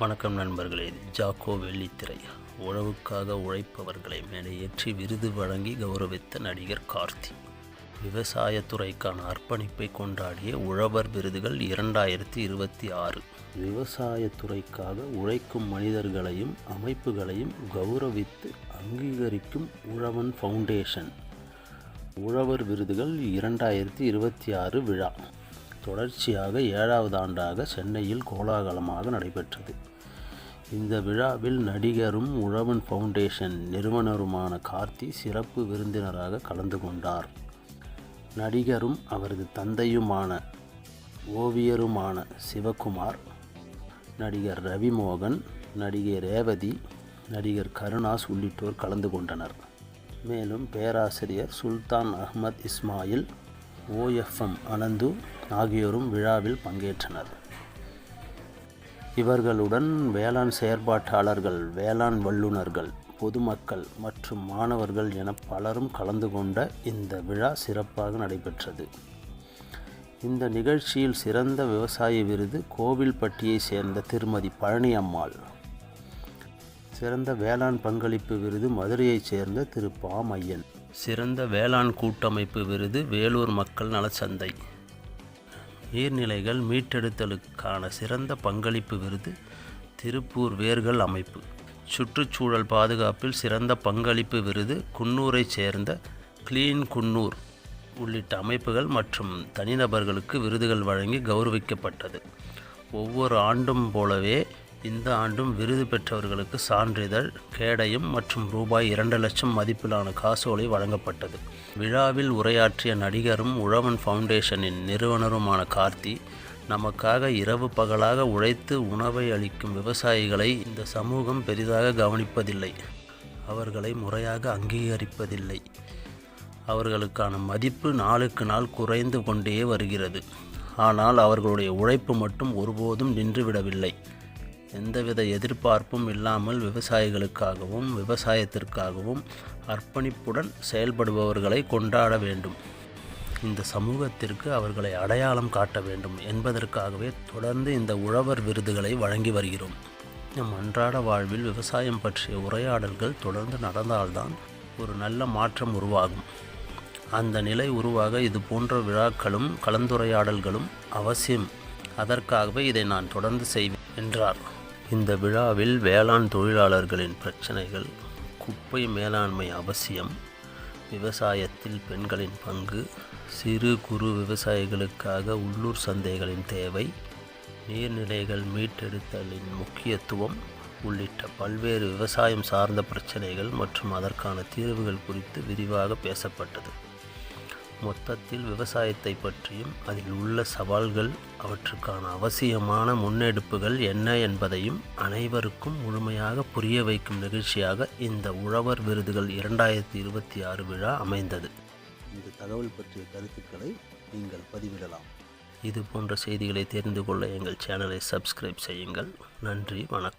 வணக்கம் நண்பர்களே. ஜாக்கோ வெள்ளித்திரை. உழவுக்காக உழைப்பவர்களை மேடையேற்றி விருது வழங்கி கௌரவித்த நடிகர் கார்த்தி. விவசாயத்துறைக்கான அர்ப்பணிப்பை கொண்டாடிய உழவர் விருதுகள் இரண்டாயிரத்தி இருபத்தி ஆறு. விவசாயத்துறைக்காக உழைக்கும் மனிதர்களையும் அமைப்புகளையும் கௌரவித்து அங்கீகரிக்கும் உழவன் ஃபவுண்டேஷன். உழவர் விருதுகள் இரண்டாயிரத்தி இருபத்தி ஆறு விழா. தொடர்ச்சியாக ஏழாவது ஆண்டாக சென்னையில் கோலாகலமாக நடைபெற்றது. இந்த விழாவில் நடிகரும் உழவன் ஃபவுண்டேஷன் நிறுவனருமான கார்த்தி சிறப்பு விருந்தினராக கலந்து கொண்டார். நடிகரும் அவரது தந்தையுமான ஓவியருமான சிவகுமார் நடிகர் ரவிமோகன் நடிகை ரேவதி நடிகர் கருணாஸ் உள்ளிட்டோர் கலந்து கொண்டனர். மேலும் பேராசிரியர் சுல்தான் அஹ்மத் இஸ்மாயில் ஓஎஃப்எம் அனந்து ஆகியோரும் விழாவில் பங்கேற்றனர். இவர்களுடன் வேளாண் செயற்பாட்டாளர்கள் வேளாண் வல்லுநர்கள் பொதுமக்கள் மற்றும் மாணவர்கள் என பலரும் கலந்து கொண்ட இந்த விழா சிறப்பாக நடைபெற்றது. இந்த நிகழ்ச்சியில் சிறந்த விவசாய விருது கோவில்பட்டியை சேர்ந்த திருமதி பழனி அம்மாள் சிறந்த வேளாண் பங்களிப்பு விருது மதுரையைச் சேர்ந்த திரு. பாமையன் சிறந்த வேளாண் கூட்டமைப்பு விருது வேலூர் மக்கள் நலச்சந்தை. நீர்நிலைகள் மீட்டெடுத்தலுக்கான சிறந்த பங்களிப்பு விருது திருப்பூர் வேர்கள் அமைப்பு. சுற்றுச்சூழல் பாதுகாப்பில் சிறந்த பங்களிப்பு விருது குன்னூரைச் சேர்ந்த கிளீன் குன்னூர் உள்ளிட்ட அமைப்புகள் மற்றும் தனிநபர்களுக்கு விருதுகள் வழங்கி கௌரவிக்கப்பட்டது. ஒவ்வொரு ஆண்டும் போலவே இந்த ஆண்டும் விருது பெற்றவர்களுக்கு சான்றிதழ் கேடயம் மற்றும் ரூபாய் இரண்டு லட்சம் மதிப்பிலான காசோலை வழங்கப்பட்டது. விழாவில் உரையாற்றிய நடிகரும் உழவன் ஃபவுண்டேஷனின் நிறுவனருமான கார்த்தி நமக்காக இரவு பகலாக உழைத்து உணவை அளிக்கும் விவசாயிகளை இந்த சமூகம் பெரிதாக கவனிப்பதில்லை. அவர்களை முறையாக அங்கீகரிப்பதில்லை. அவர்களுக்கான மதிப்பு நாளுக்கு நாள் குறைந்து கொண்டே வருகிறது. ஆனால் அவர்களுடைய உழைப்பு மட்டும் ஒருபோதும் நின்றுவிடவில்லை எந்தவித எதிர்பார்ப்பும் இல்லாமல் விவசாயிகளுக்காகவும் விவசாயத்திற்காகவும் அர்ப்பணிப்புடன் செயல்படுபவர்களை கொண்டாட வேண்டும். இந்த சமூகத்திற்கு அவர்களை அடையாளம் காட்ட வேண்டும் என்பதற்காகவே தொடர்ந்து இந்த உழவர் விருதுகளை வழங்கி வருகிறோம். நம் அன்றாட வாழ்வில் விவசாயம் பற்றிய உரையாடல்கள் தொடர்ந்து நடந்தால்தான் ஒரு நல்ல மாற்றம் உருவாகும். அந்த நிலை உருவாக இது போன்ற விழாக்களும் கலந்துரையாடல்களும் அவசியம். அதற்காகவே இதை நான் தொடர்ந்து செய்வேன் என்றார். இந்த விழாவில் வேளாண் தொழிலாளர்களின் பிரச்சனைகள் குப்பை மேலாண்மை அவசியம் விவசாயத்தில் பெண்களின் பங்கு சிறு குறு விவசாயிகளுக்காக உள்ளூர் சந்தைகளின் தேவை நீர்நிலைகள் மீட்டெடுத்தலின் முக்கியத்துவம் உள்ளிட்ட பல்வேறு விவசாயம் சார்ந்த பிரச்சனைகள் மற்றும் அதற்கான தீர்வுகள் குறித்து விரிவாக பேசப்பட்டது. மொத்தத்தில் விவசாயத்தை பற்றியும் அதில் உள்ள சவால்கள் அவற்றுக்கான அவசியமான முன்னெடுப்புகள் என்ன என்பதையும் அனைவருக்கும் முழுமையாக புரிய வைக்கும் நிகழ்ச்சியாக இந்த உழவர் விருதுகள் இரண்டாயிரத்தி இருபத்தி ஆறு விழா அமைந்தது. இந்த தகவல் பற்றிய கருத்துக்களை நீங்கள் பதிவிடலாம். இது போன்ற செய்திகளை தெரிந்து கொள்ள எங்கள் சேனலை சப்ஸ்கிரைப் செய்யுங்கள். நன்றி வணக்கம்.